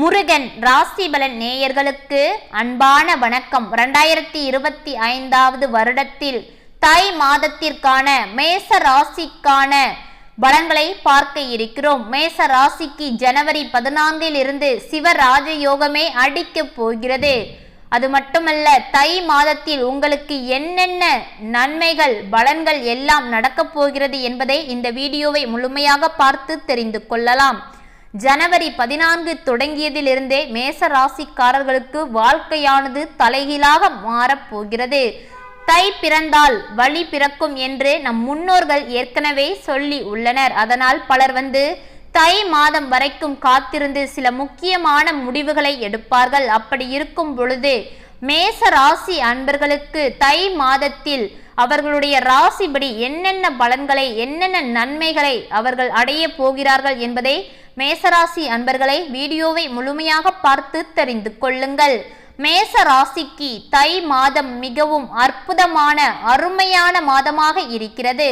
முருகன் ராசிபலன் நேயர்களுக்கு அன்பான வணக்கம். இரண்டாயிரத்தி இருபத்தி ஐந்தாவது வருடத்தில் தை மாதத்திற்கான மேச ராசிக்கான பலன்களை பார்க்க இருக்கிறோம். மேச ராசிக்கு ஜனவரி பதினான்கில் இருந்து சிவராஜ யோகமே அடிக்கப் போகிறது. அது மட்டுமல்ல தை மாதத்தில் உங்களுக்கு என்னென்ன நன்மைகள் பலன்கள் எல்லாம் நடக்கப் போகிறது என்பதை இந்த வீடியோவை முழுமையாக பார்த்து தெரிந்து கொள்ளலாம். ஜனவரி பதினான்கு தொடங்கியதிலிருந்தே மேச ராசிக்காரர்களுக்கு வாழ்க்கையானது தலைகீழாக மாறப்போகிறது. தை பிறந்தால் வழி பிறக்கும் என்று நம் முன்னோர்கள் ஏற்கனவே சொல்லி உள்ளனர். அதனால் பலர் வந்து தை மாதம் வரைக்கும் காத்திருந்து சில முக்கியமான முடிவுகளை எடுப்பார்கள். அப்படி இருக்கும் பொழுது மேச ராசி அன்பர்களுக்கு தை மாதத்தில் அவர்களுடைய ராசிபடி என்னென்ன பலன்களை என்னென்ன நன்மைகளை அவர்கள் அடைய போகிறார்கள் என்பதை மேசராசி அன்பர்களை வீடியோவை முழுமையாக பார்த்து தெரிந்து கொள்ளுங்கள். மேச ராசிக்கு தை மாதம் மிகவும் அற்புதமான அருமையான மாதமாக இருக்கிறது.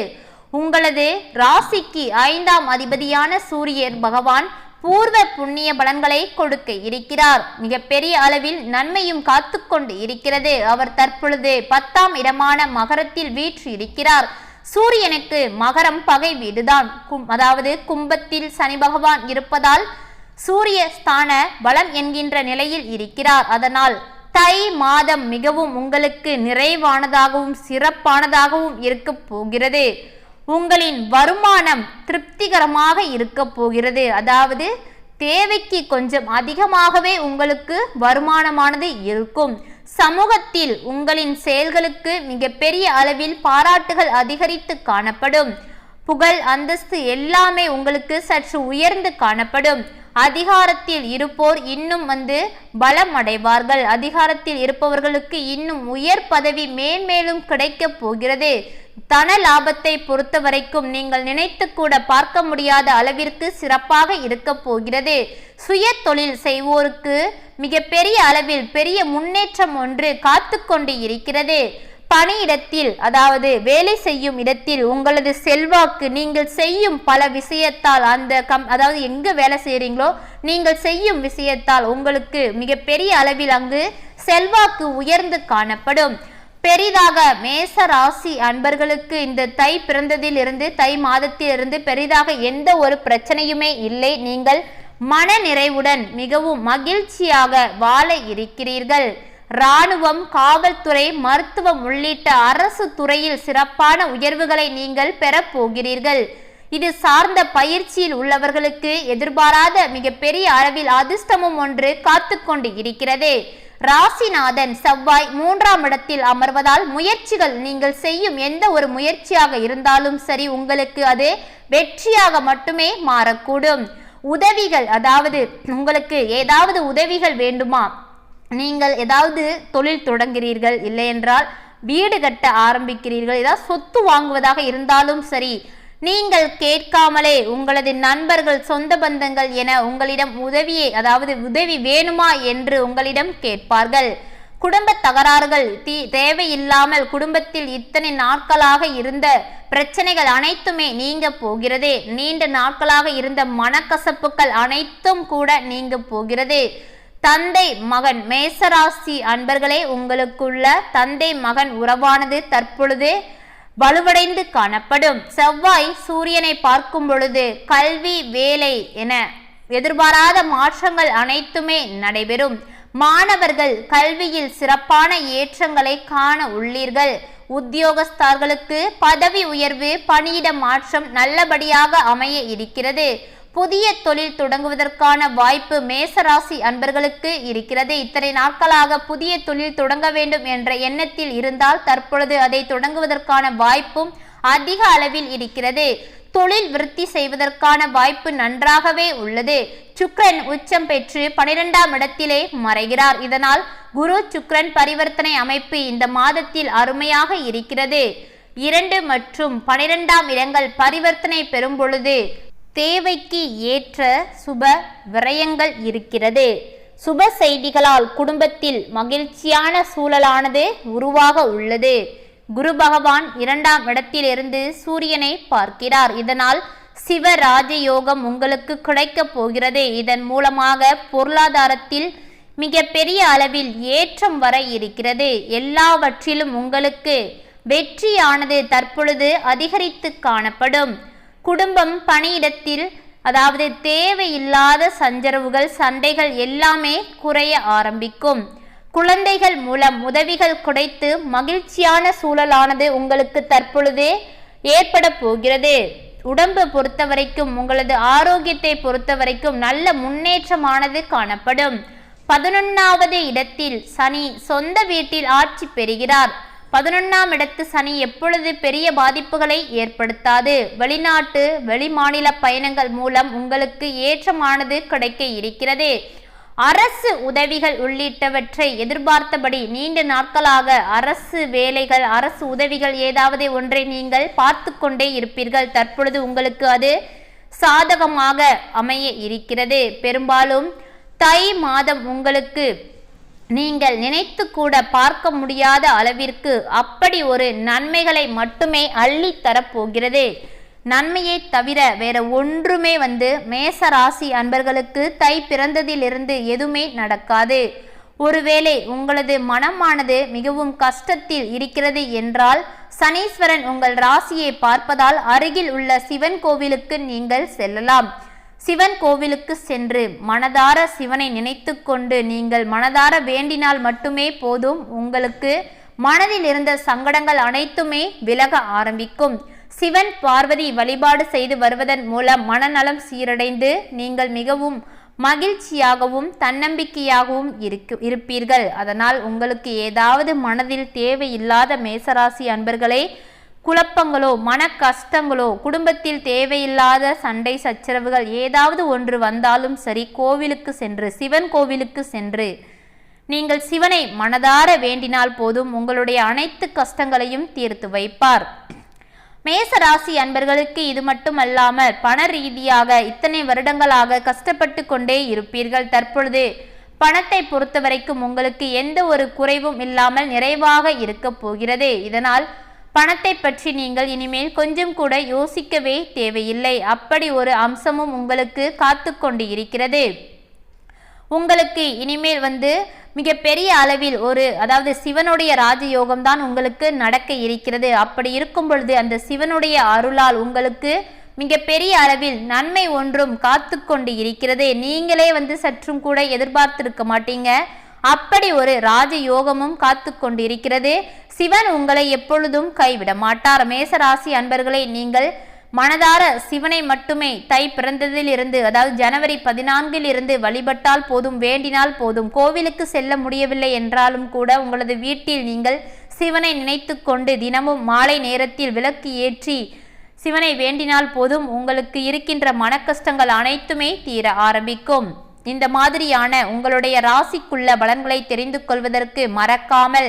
உங்களது ராசிக்கு ஐந்தாம் அதிபதியான சூரியர் பகவான் பூர்வ புண்ணிய பலன்களை கொடுக்க இருக்கிறார். மிகப்பெரிய அளவில் நன்மையும் காத்து கொண்டு இருக்கிறது. அவர் தற்பொழுது பத்தாம் இடமான மகரத்தில் வீற்று இருக்கிறார் சூரியனுக்கு மகரம் பகை வீடுதான். கும் அதாவது கும்பத்தில் சனி பகவான் இருப்பதால் சூரிய ஸ்தான பலம் என்கின்ற நிலையில் இருக்கிறார். அதனால் தை மாதம் மிகவும் உங்களுக்கு நிறைவானதாகவும் சிறப்பானதாகவும் இருக்க போகிறது. உங்களின் வருமானம் திருப்திகரமாக இருக்க போகிறது. அதாவது தேவைக்கு கொஞ்சம் அதிகமாகவே உங்களுக்கு வருமானமானது இருக்கும். சமூகத்தில் உங்களின் செயல்களுக்கு மிகப்பெரிய அளவில் பாராட்டுகள் அதிகரித்து காணப்படும். புகழ் அந்தஸ்து எல்லாமே உங்களுக்கு சற்று உயர்ந்து காணப்படும். அதிகாரத்தில் இருப்போர் இன்னும் வந்து பலம் அடைவார்கள் அதிகாரத்தில் இருப்பவர்களுக்கு இன்னும் உயர் பதவி மேன்மேலும் கிடைக்கப் போகிறது. தன லாபத்தை பொறுத்த வரைக்கும் நீங்கள் நினைத்து கூட பார்க்க முடியாத அளவிற்கு சிறப்பாக இருக்க போகிறது. சுய தொழில் செய்வோருக்கு மிகப்பெரிய அளவில் பெரிய முன்னேற்றம் ஒன்று காத்து கொண்டு இருக்கிறது. பணியிடத்தில் அதாவது வேலை செய்யும் இடத்தில் உங்களது செல்வாக்கு நீங்கள் செய்யும் பல விஷயத்தால் அந்த கம் அதாவது எங்கே வேலை செய்கிறீங்களோ நீங்கள் செய்யும் விஷயத்தால் உங்களுக்கு மிகப்பெரிய அளவில் அங்கு செல்வாக்கு உயர்ந்து காணப்படும். பெரிதாக மேச ராசி அன்பர்களுக்கு இந்த தை பிறந்ததில் இருந்து தை மாதத்திலிருந்து பெரிதாக எந்த ஒரு பிரச்சனையுமே இல்லை. நீங்கள் மன நிறைவுடன் மிகவும் மகிழ்ச்சியாக வாழ இருக்கிறீர்கள். இராணுவம் காவல்துறை மருத்துவம் உள்ளிட்ட அரசு துறையில் சிறப்பான உயர்வுகளை நீங்கள் பெறப்போகிறீர்கள் இது சார்ந்த பயிற்சியில் உள்ளவர்களுக்கு எதிர்பாராத மிகப்பெரிய அளவில் அதிர்ஷ்டமும் ஒன்று காத்து கொண்டு இருக்கிறது. ராசிநாதன் செவ்வாய் மூன்றாம் இடத்தில் அமர்வதால் முயற்சிகள் நீங்கள் செய்யும் எந்த ஒரு முயற்சியாக இருந்தாலும் சரி உங்களுக்கு அது வெற்றியாக மட்டுமே மாறக்கூடும். உதவிகள் அதாவது உங்களுக்கு ஏதாவது உதவிகள் வேண்டுமா? நீங்கள் ஏதாவது தொழில் தொடங்குகிறீர்கள் இல்லையென்றால் வீடு கட்ட ஆரம்பிக்கிறீர்கள். ஏதாவது சொத்து வாங்குவதாக இருந்தாலும் சரி நீங்கள் கேட்காமலே உங்களது நண்பர்கள் சொந்த பந்தங்கள் என உங்களிடம் உதவியை அதாவது உதவி வேணுமா என்று உங்களிடம் கேட்பார்கள். குடும்ப தகராறுகள் தீ தேவையில்லாமல் குடும்பத்தில் இத்தனை நாட்களாக இருந்த பிரச்சனைகள் அனைத்துமே நீங்க போகிறது. நீண்ட நாட்களாக இருந்த மனக்கசப்புகள் அனைத்தும் கூட நீங்க போகிறது. தந்தை மகன் மேசராசி அன்பர்களே உங்களுக்குள்ள தந்தை மகன் உறவானது தற்பொழுது வலுவடைந்து காணப்படும். செவ்வாய் சூரியனை பார்க்கும் பொழுது கல்வி வேலை என எதிர்பாராத மாற்றங்கள் அனைத்துமே நடைபெறும். மாணவர்கள் கல்வியில் சிறப்பான ஏற்றங்களை காண உள்ளீர்கள். உத்தியோகஸ்தர்களுக்கு பதவி உயர்வு பணியிட மாற்றம் நல்லபடியாக அமைய இருக்கிறது. புதிய தொழில் தொடங்குவதற்கான வாய்ப்பு மேசராசி அன்பர்களுக்கு இருக்கிறது. இத்தனை நாட்களாக புதிய தொழில் தொடங்க வேண்டும் என்ற எண்ணத்தில் இருந்தால் தற்பொழுது அதை தொடங்குவதற்கான வாய்ப்பும் அதிக அளவில் இருக்கிறது. தொழில் விருத்தி செய்வதற்கான வாய்ப்பு நன்றாகவே உள்ளது. சுக்ரன் உச்சம் பெற்று பனிரெண்டாம் இடத்திலே மறைகிறார். இதனால் குரு சுக்ரன் பரிவர்த்தனை அமைப்பு இந்த மாதத்தில் அருமையாக இருக்கிறது. இரண்டு மற்றும் பனிரெண்டாம் இடங்கள் பரிவர்த்தனை பெறும் பொழுது தேவைக்கு ஏற்ற சுப விரயங்கள் இருக்கிறது. சுப செய்திகளால் குடும்பத்தில் மகிழ்ச்சியான சூழலானது உருவாக உள்ளது. குரு பகவான் இரண்டாம் இடத்திலிருந்து சூரியனை பார்க்கிறார். இதனால் சிவ ராஜயோகம் உங்களுக்கு கிடைக்கப் போகிறது. இதன் மூலமாக பொருளாதாரத்தில் மிக பெரிய அளவில் ஏற்றம் வர இருக்கிறது. எல்லாவற்றிலும் உங்களுக்கு வெற்றியானது தற்பொழுது அதிகரித்து காணப்படும். குடும்பம் பணியிடத்தில் அதாவது தேவையில்லாத சஞ்சரவுகள் சண்டைகள் எல்லாமே குறைய ஆரம்பிக்கும். குழந்தைகள் மூலம் உதவிகள் குடைத்து மகிழ்ச்சியான சூழலானது உங்களுக்கு தற்பொழுதே ஏற்பட போகிறது. உடம்பு பொறுத்த வரைக்கும் உங்களது ஆரோக்கியத்தை பொறுத்த வரைக்கும் நல்ல முன்னேற்றமானது காணப்படும். பதினொன்னாவது இடத்தில் சனி சொந்த வீட்டில் ஆட்சி பெறுகிறார். பதினொன்றாம் இடத்து சனி எப்பொழுது பெரிய பாதிப்புகளை ஏற்படுத்தாது. வெளிநாட்டு வெளிமாநில பயணங்கள் மூலம் உங்களுக்கு ஏற்றமானது கிடைக்க இருக்கிறது. அரசு உதவிகள் உள்ளிட்டவற்றை எதிர்பார்த்தபடி நீண்ட நாட்களாக அரசு வேலைகள் அரசு உதவிகள் ஏதாவது ஒன்றை நீங்கள் பார்த்து கொண்டே இருப்பீர்கள். தற்பொழுது உங்களுக்கு அது சாதகமாக அமைய இருக்கிறது. பெரும்பாலும் தை மாதம் உங்களுக்கு நீங்கள் நினைத்து கூட பார்க்க முடியாத அளவிற்கு அப்படி ஒரு நன்மைகளை மட்டுமே அள்ளி தரப்போகிறது. நன்மையை தவிர வேற ஒன்றுமே வந்து மேச ராசி அன்பர்களுக்கு தை பிறந்ததிலிருந்து எதுவுமே நடக்காது. ஒருவேளை உங்களது மனமானது மிகவும் கஷ்டத்தில் இருக்கிறது என்றால் சனீஸ்வரன் உங்கள் ராசியை பார்ப்பதால் அருகில் உள்ள சிவன் கோவிலுக்கு நீங்கள் செல்லலாம். சிவன் கோவிலுக்கு சென்று மனதார சிவனை நினைத்து கொண்டு நீங்கள் மனதார வேண்டினால் மட்டுமே போதும். உங்களுக்கு மனதில் இருந்த சங்கடங்கள் அனைத்துமே விலக ஆரம்பிக்கும். சிவன் பார்வதி வழிபாடு செய்து வருவதன் மூலம் மனநலம் சீரடைந்து நீங்கள் மிகவும் மகிழ்ச்சியாகவும் தன்னம்பிக்கையாகவும் இருக்கு இருப்பீர்கள். அதனால் உங்களுக்கு ஏதாவது மனதில் தேவையில்லாத மேசராசி அன்பர்களை குழப்பங்களோ மன கஷ்டங்களோ குடும்பத்தில் தேவையில்லாத சண்டை சச்சரவுகள் ஏதாவது ஒன்று வந்தாலும் சரி கோவிலுக்கு சென்று சிவன் கோவிலுக்கு சென்று நீங்கள் சிவனை மனதார வேண்டினால் போதும் உங்களுடைய அனைத்து கஷ்டங்களையும் தீர்த்து வைப்பார். மேச ராசி அன்பர்களுக்கு இது மட்டுமல்லாமல் பண ரீதியாக இத்தனை வருடங்களாக கஷ்டப்பட்டு கொண்டே இருப்பீர்கள். தற்பொழுது பணத்தை பொறுத்தவரைக்கும் உங்களுக்கு எந்த ஒரு குறைவும் இல்லாமல் நிறைவாக இருக்க போகிறது. இதனால் பணத்தை பற்றி நீங்கள் இனிமேல் கொஞ்சம் கூட யோசிக்கவே தேவையில்லை. அப்படி ஒரு அம்சமும் உங்களுக்கு காத்து கொண்டு இருக்கிறது உங்களுக்கு இனிமேல் வந்து மிகப்பெரிய அளவில் ஒரு அதாவது சிவனுடைய ராஜயோகம் தான் உங்களுக்கு நடக்க இருக்கிறது. அப்படி இருக்கும் பொழுது அந்த சிவனுடைய அருளால் உங்களுக்கு மிகப்பெரிய அளவில் நன்மை ஒன்றும் காத்து கொண்டு இருக்கிறது நீங்களே வந்து சற்றும் கூட எதிர்பார்த்திருக்க மாட்டீங்க. அப்படி ஒரு ராஜயோகமும் காத்து கொண்டு இருக்கிறது சிவன் உங்களை எப்பொழுதும் கைவிட மாட்டார். மேசராசி அன்பர்களை நீங்கள் மனதார சிவனை மட்டுமே தை பிறந்ததில் இருந்து அதாவது ஜனவரி பதினான்கில் இருந்து வழிபட்டால் போதும் வேண்டினால் போதும் கோவிலுக்கு செல்ல முடியவில்லை என்றாலும் கூட உங்களது வீட்டில் நீங்கள் சிவனை நினைத்து கொண்டு தினமும் மாலை நேரத்தில் விளக்கு ஏற்றி சிவனை வேண்டினால் போதும் உங்களுக்கு இருக்கின்ற மனக்கஷ்டங்கள் அனைத்துமே தீர ஆரம்பிக்கும். இந்த மாதிரியான உங்களுடைய ராசிக்குள்ள பலன்களை தெரிந்து கொள்வதற்கு மறக்காமல்